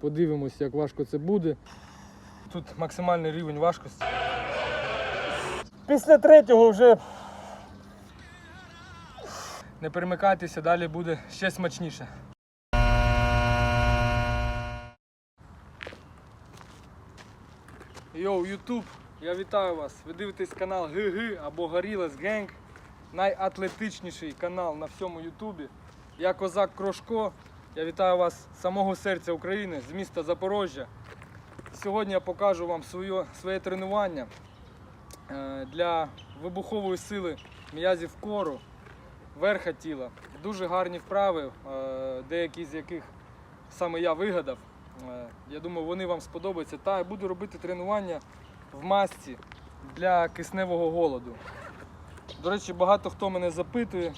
Подивимось, як важко це буде. Тут максимальний рівень важкості. Після третього вже не перемикайтеся, далі буде ще смачніше. Йоу, Ютуб, я вітаю вас. Ви дивитесь канал ГГ або Горілас Генг. Найатлетичніший канал на всьому Ютубі. Я козак Крошко. Я вітаю вас з самого серця України, з міста Запорожжя. Сьогодні я покажу вам своє, своє тренування е, для вибухової сили м'язів кору, верха тіла. Дуже гарні вправи, е, деякі з яких саме я вигадав. Е, Я думаю, вони вам сподобаються. Та я буду робити тренування в масці для кисневого голоду. До речі, багато хто мене запитує,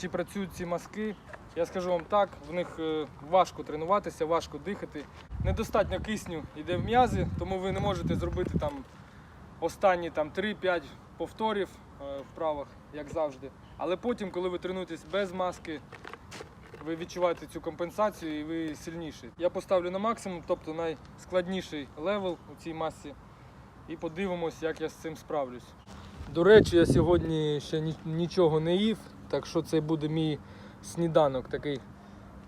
чи працюють ці маски. Я скажу вам так, в них е, важко тренуватися, важко дихати. Недостатньо кисню йде в м'язи, тому ви не можете зробити там останні там, 3-5 повторів е, вправах, як завжди. Але потім, коли ви тренуєтесь без маски, ви відчуваєте цю компенсацію і ви сильніші. Я поставлю на максимум, тобто найскладніший левел у цій масці, і подивимось, як я з цим справлюсь. До речі, я сьогодні ще нічого не їв, так що це буде мій сніданок, такий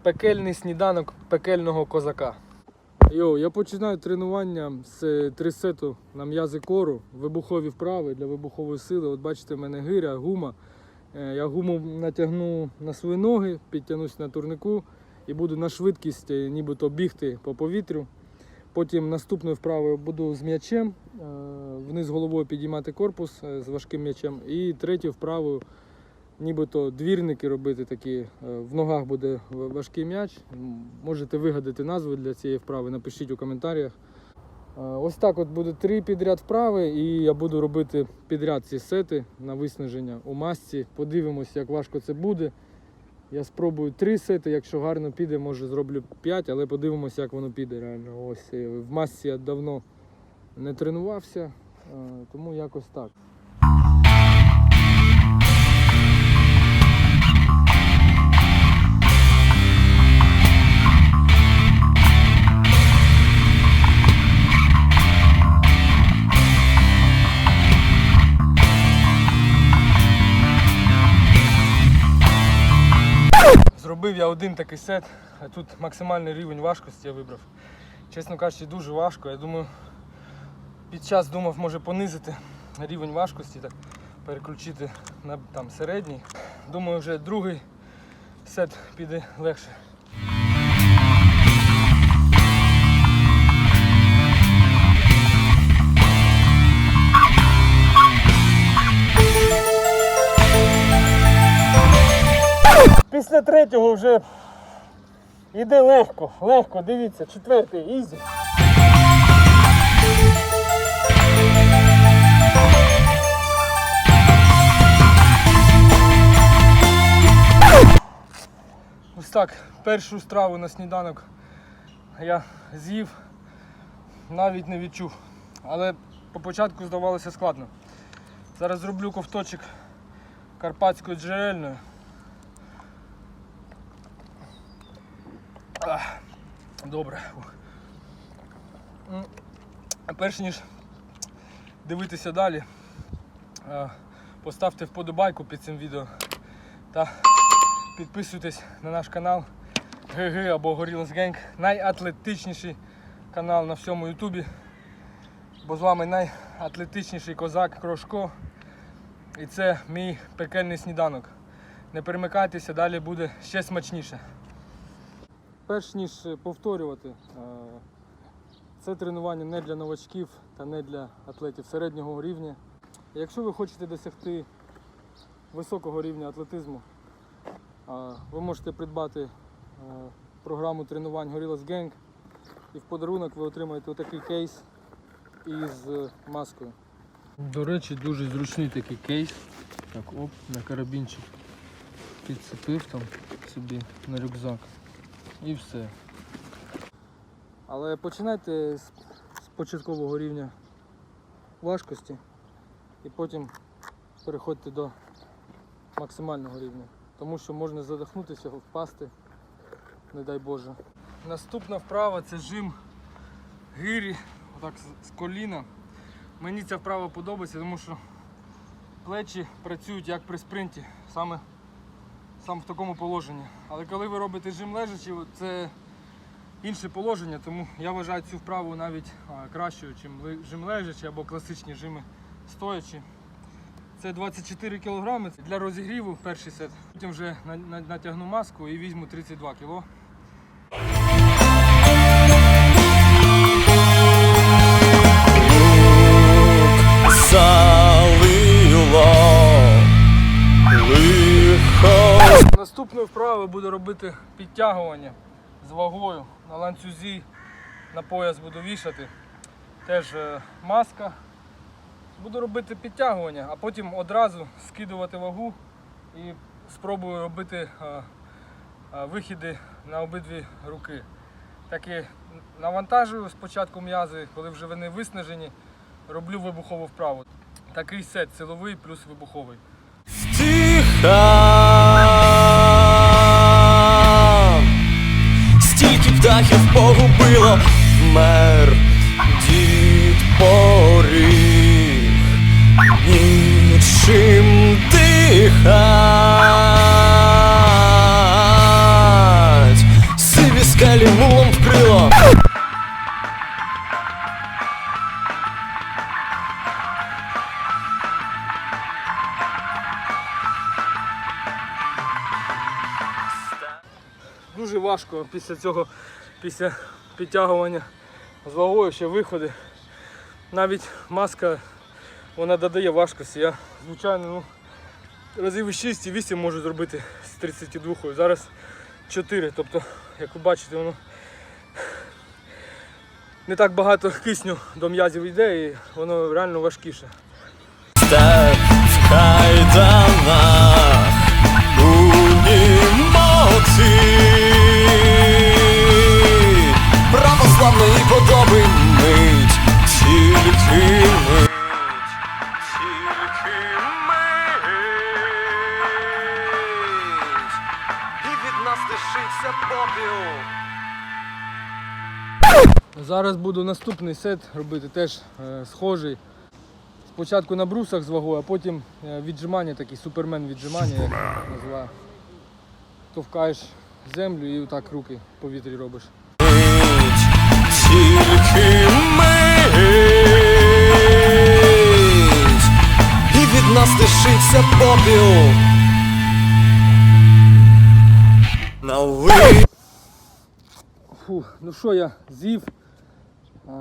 пекельний сніданок пекельного козака. Йоу, я починаю тренування з трисету на м'язи кору, вибухові вправи для вибухової сили. От бачите, в мене гиря, гума. Е, Я гуму натягну на свої ноги, підтягнусь на турнику і буду на швидкість е, нібито бігти по повітрю. Потім наступною вправою буду з м'ячем, е, вниз головою підіймати корпус е, з важким м'ячем. І третю вправою нібито двірники робити такі. е, В ногах буде важкий м'яч. Можете вигадати назву для цієї вправи, напишіть у коментарях. Е, Ось так от буде три підряд вправи, і я буду робити підряд ці сети на виснаження у масці. Подивимось, як важко це буде. Я спробую три сети, якщо гарно піде, може зроблю п'ять, але подивимось, як воно піде реально. Ось е, в масці я давно не тренувався, тому якось так. Зробив я один такий сет, а тут максимальний рівень важкості я вибрав. Чесно кажучи, дуже важко. Я думаю, під час думав, може понизити рівень важкості, так переключити на там, середній. Думаю, вже другий сет піде легше. Після третього вже йде легко, легко, дивіться, четвертий, ізі. Ось так, першу страву на сніданок я з'їв, навіть не відчув. Але по початку здавалося складно. Зараз зроблю ковточок карпатської джерельної. Добре. Перш ніж дивитися далі, е, поставте вподобайку під цим відео та підписуйтесь на наш канал ГГ або Gorillaz Gang. Найатлетичніший канал на всьому Ютубі. Бо з вами найатлетичніший козак Крошко. І це мій пекельний сніданок. Не перемикайтеся, далі буде ще смачніше. Перш ніж повторювати, е, це тренування не для новачків та не для атлетів середнього рівня. Якщо ви хочете досягти високого рівня атлетизму, е, ви можете придбати е, програму тренувань Gorillaz Gang і в подарунок ви отримаєте отакий кейс із е, маскою. До речі, дуже зручний такий кейс. Так, оп, на карабінчик підцепив там собі на рюкзак. І все. Але починайте з, з початкового рівня важкості і потім переходьте до максимального рівня. Тому що можна задихнутися, впасти, не дай Боже. Наступна вправа це жим гирі, отак з- коліна. Мені ця вправа подобається, тому що плечі працюють як при спринті, саме, саме в такому положенні. Але коли ви робите жим лежачи, це інше положення, тому я вважаю цю вправу навіть кращою, ніж жим лежачи або класичні жими стоячи. Це 24 кг для розігріву перший сет. Потім вже на- на- натягну маску і візьму 32 кг. залило Наступною вправою буду робити підтягування з вагою на ланцюзі на пояс буду вішати. Теж е, маска. Буду робити підтягування, а потім одразу скидувати вагу і спробую робити е, е, вихіди на обидві руки. Так і навантажую спочатку м'язи, коли вже вони виснажені, роблю вибухову вправу. Такий сет силовий плюс вибуховий. Птахів погубило, вмер дід поріг, нічим дихать, сиві скелі мулом вкрило. Дуже важко після цього, після підтягування з вагою ще виходи. Навіть маска вона додає важкості. Я, звичайно, ну, разів 6 і 8 можу зробити з 32. Зараз 4. Тобто, як ви бачите, воно не так багато кисню до м'язів йде і воно реально важкіше. В кайданах у Зараз буду наступний сет робити теж е, схожий. Спочатку на брусах з вагою, а потім е, віджимання, такий супермен віджимання, як називаю. Товкаєш землю і отак руки в повітрі робиш. тільки мить, і від нас лишиться попіл. Налий. Фу, ну що я з'їв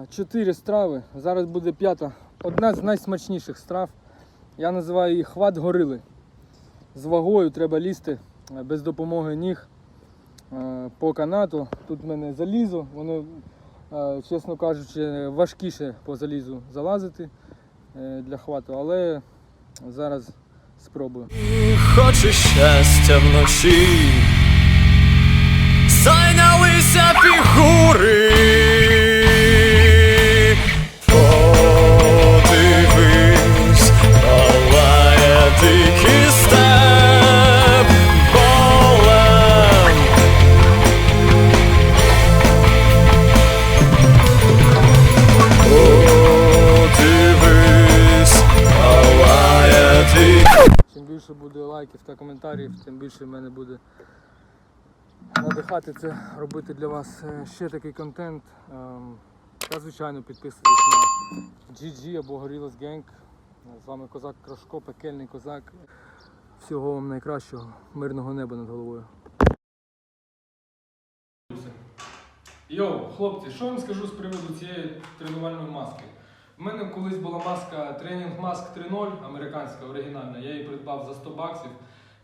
чотири страви. Зараз буде п'ята. Одна з найсмачніших страв. Я називаю її хват горили. З вагою треба лізти е, без допомоги ніг е, по канату. Тут в мене залізо, воно, е, чесно кажучи, важкіше по залізу залазити е, для хвату, але зараз спробую. Хочу щастя вночі. Лайків та коментарів, тим більше в мене буде надихати це робити для вас е, ще такий контент. Ем, Та звичайно підписуйтесь на GG або Gorillaz Gang. З вами Козак Крошко, пекельний козак. Всього вам найкращого, мирного неба над головою. Йоу, хлопці, що вам скажу з приводу цієї тренувальної маски? У мене колись була маска Тренінг Mask 3.0, американська, оригінальна, я її придбав за 100 баксів.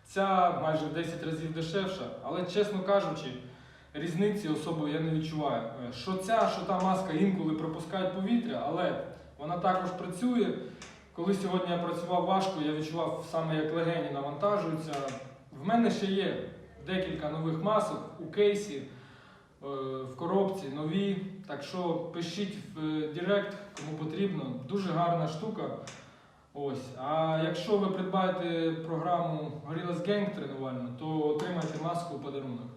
Ця майже в 10 разів дешевша, але чесно кажучи, різниці особо я не відчуваю. Е, Що ця, що та маска інколи пропускають повітря, але вона також працює. Коли сьогодні я працював важко, я відчував саме як легені навантажуються. В мене ще є декілька нових масок у кейсі, в коробці нові. Так що пишіть в е, Директ, кому потрібно. Дуже гарна штука. Ось. А якщо ви придбаєте програму Gorillaz Gang тренувальну, то отримайте маску у подарунок.